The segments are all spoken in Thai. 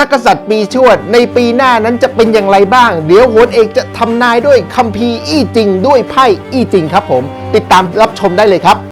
นักกษัตริย์ปีชวดในปีหน้านั้นจะเป็นอย่างไรบ้าง เดี๋ยวโหนเอกจะทำนายด้วยคัมภีร์อี้จริงด้วยไพ่อี้จริงครับผม ติดตามรับชมได้เลยครับ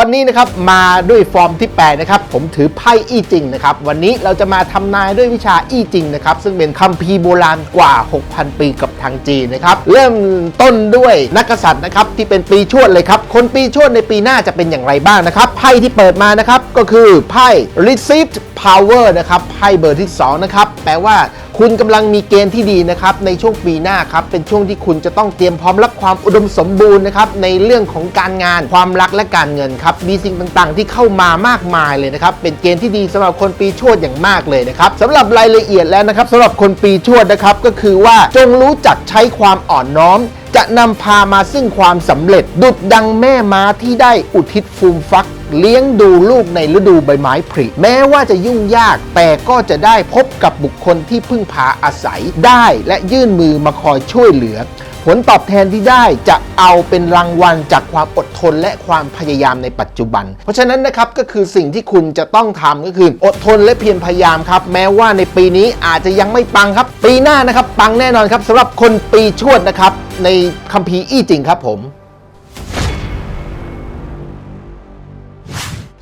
วันนี้นะครับมาด้วยฟอร์มที่8นะครับผมถือไพ่อี้จริงนะครับวันนี้เราจะมาทำนายด้วยวิชาอี้จริงนะครับซึ่งเป็นคัมภีร์โบราณกว่า 6,000 ปีกับทางจีนนะครับเริ่มต้นด้วยนักกษัตริย์นะครับที่เป็นปีชวดเลยครับคนปีชวดในปีหน้าจะเป็นอย่างไรบ้างนะครับไพ่ที่เปิดมานะครับก็คือไพ่ received power นะครับไพ่เบอร์ที่2นะครับแปลว่า คุณกำลังมีเกณฑ์ที่ดีนะครับในช่วงปีหน้าครับเป็นช่วงที่คุณจะต้องเตรียมพร้อมรับความอุดมสมบูรณ์นะครับในเรื่องของการงานความรักและการเงินครับมีสิ่งต่างๆ ที่เข้ามามากมายเลยนะครับเป็นเกณฑ์ที่ดีสำหรับคนปีชวดอย่างมากเลยนะครับสำหรับรายละเอียดแล้วนะครับสำหรับคนปีชวดนะครับก็คือว่าจงรู้จักใช้ความอ่อนน้อม จะนำพามาซึ่งความสำเร็จ ดุดดังแม่ม้าที่ได้อุทิศฟูมฟัก เลี้ยงดูลูกในฤดูใบไม้ผลิแม้ว่าจะยุ่งยากแต่ก็จะได้พบกับบุคคลที่พึ่งพาอาศัยได้และยื่นมือมาคอยช่วยเหลือ ผลตอบแทนที่ได้จะเอาเป็นรางวัลจากความอดทนและความพยายามในปัจจุบัน เพราะฉะนั้นนะครับก็คือสิ่งที่คุณจะต้องทำก็คืออดทนและเพียรพยายามครับ แม้ว่าในปีนี้อาจจะยังไม่ปังครับ ปีหน้านะครับปังแน่นอนครับสำหรับคนปีชวดนะครับในคัมภีร์อี้จริงครับผม